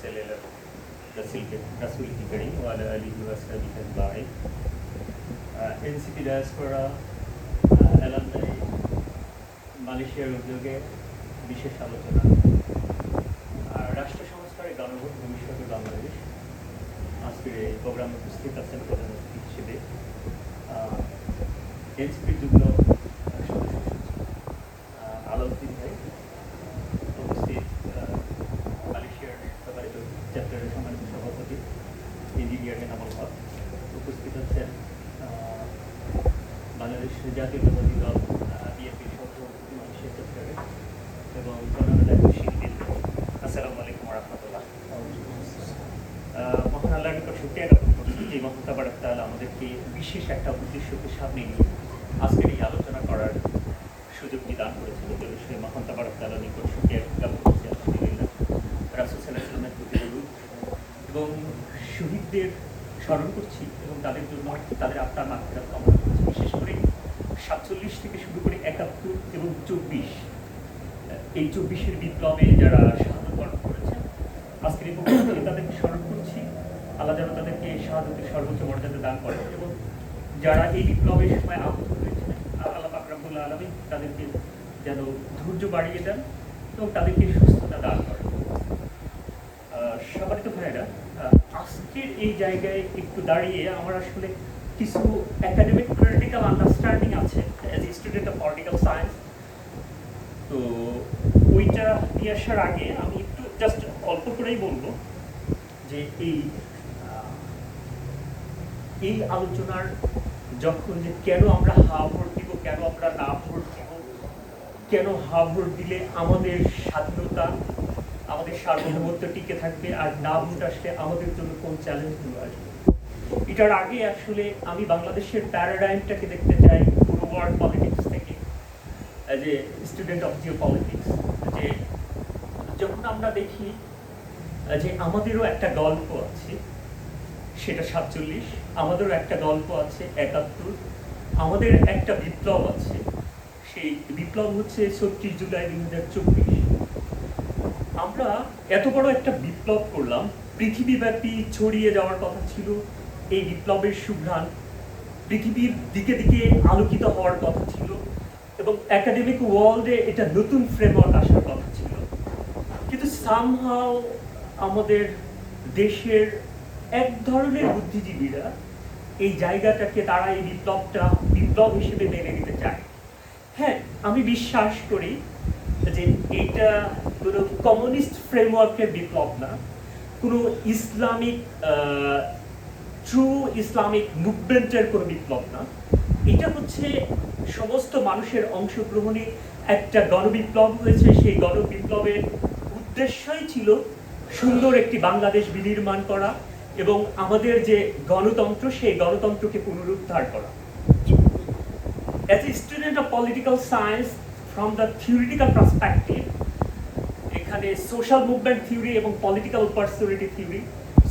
সেলেলার রাসুল রাসুল করিম ওয়ালা আলিহি ওয়াসহাবিহি আজমাইন এনসিপি ডায়াসপোরা মালয়েশিয়ার উদ্যোগে বিশেষ আলোচনা। আর রাষ্ট্র সংস্কারে গণভোট ভবিষ্যতে বাংলাদেশ। আজকের এই প্রোগ্রামে উপস্থিত আছেন প্রধান অতিথি হিসেবে। এনসিপির যুগ্ম এনামুল হক উপস্থিত আহ, বাংলাদেশ জাতীয়তাবাদী দল বিএনপির সভাপতি মালয়েশিয়া চ্যাপ্টারে এবং শিল্পী আসসালামু আলাইকুম রহমতুল্লাহ মহান আল্লাহর নিকট শুক্রিয়া জ্ঞাপন করছি যে মহান তাবার আমাদেরকে বিশেষ একটা উদ্দেশ্যকে সামনে নিয়ে আজকের এই আলোচনা করার সুযোগটি দান করেছেন যে বিষয়ে মহান তাবার নিকট শুক্রিয়া জ্ঞাপন করছি আলহামদুলিল্লাহ। রাসূল সাল্লাল্লাহু আলাইহি ওয়াসাল্লামের প্রতি এবং শহীদদের স্মরণ করছি এবং তাদের জন্য তাদের আত্মার মাত্রা কামনা করছি বিশেষ করে সাতচল্লিশ থেকে শুরু করে একাত্তর এবং চব্বিশ এই চব্বিশের বিপ্লবে যারা বরণ করেছেন আজকের এই প্রোগ্রামে তাদেরকে স্মরণ করছি। আল্লাহ যেন তাদেরকে শাহাদতের সর্বোচ্চ মর্যাদা দান করেন এবং যারা এই বিপ্লবের সময় আহত হয়েছেন আল্লাহ পাকরাবুল্লাহ আলমী তাদেরকে যেন ধৈর্য বাড়িয়ে দেন এবং তাদেরকে সুস্থতা দান করেন। সম্মানিত ভাইয়েরা আহ, আজকের এই জায়গায় একটু দাঁড়িয়ে আমার আসলে কিছু একাডেমিক ক্রিটিক্যাল আন্ডারস্ট্যান্ডিং আছে as a student of political science তো ওইটা নিয়ে আসার আগে আমি একটু জাস্ট অল্প করেই বলব যে এই এই আলোচনার যখন যে কেন আমরা হা ভোট দিব, কেন আমরা না ভোট দিব, কেন হা ভোট দিলে আমাদের স্বাধীনতা আমাদের সার্বভৌমত্ব টিকে থাকবে আর না ভোট আসলে আমাদের জন্য কোন চ্যালেঞ্জগুলো আসবে? এটার আগে আসলে আমি বাংলাদেশের প্যারাডাইমটাকে দেখতে চাই পুরো ওয়ার্ল্ড পলিটিক্স থেকে as a student of geopolitics যে যখন আমরা দেখি, যে আমাদেরও একটা গল্প আছে, সেটা সাতচল্লিশ, আমাদেরও একটা গল্প আছে একাত্তর, আমাদের একটা বিপ্লব আছে, সেই বিপ্লব হচ্ছে ছত্রিশ জুলাই দুই হাজার চব্বিশ। আমরা এত বড় একটা বিপ্লব করলাম, পৃথিবীব্যাপী ছড়িয়ে যাওয়ার কথা ছিল এই বিপ্লবের সুঘ্রাণ। পৃথিবীর দিকে দিকে আলোকিত হওয়ার কথা ছিল এবং একাডেমিক ওয়ার্ল্ডে এটা নতুন ফ্রেমওয়ার্ক আসার কথা ছিল। কিন্তু সামহাও আমাদের দেশের এক ধরনের বুদ্ধিজীবীরা এই জায়গাটাকে তারা এই বিপ্লবটা বিপ্লব হিসেবে মেনে নিতে চায়। হ্যাঁ আমি বিশ্বাস করি যে এটা কোনো কমিউনিস্ট ফ্রেমওয়ার্কের বিপ্লব না, কোনো ইসলামিক ট্রু ইসলামিক মুভমেন্টের কোনো বিপ্লব না। এটা হচ্ছে সমস্ত মানুষের অংশগ্রহণে একটা গণবিপ্লব হয়েছে। সেই গণবিপ্লবের উদ্দেশ্যই ছিল সুন্দর একটি বাংলাদেশ বিনির্মাণ করা এবং আমাদের যে গণতন্ত্র, সেই গণতন্ত্রকে পুনরুদ্ধার করা। As a student of political science from the theoretical perspective এখানে সোশ্যাল মুভমেন্ট থিওরি এবং পলিটিক্যাল পার্সোনালিটি থিওরি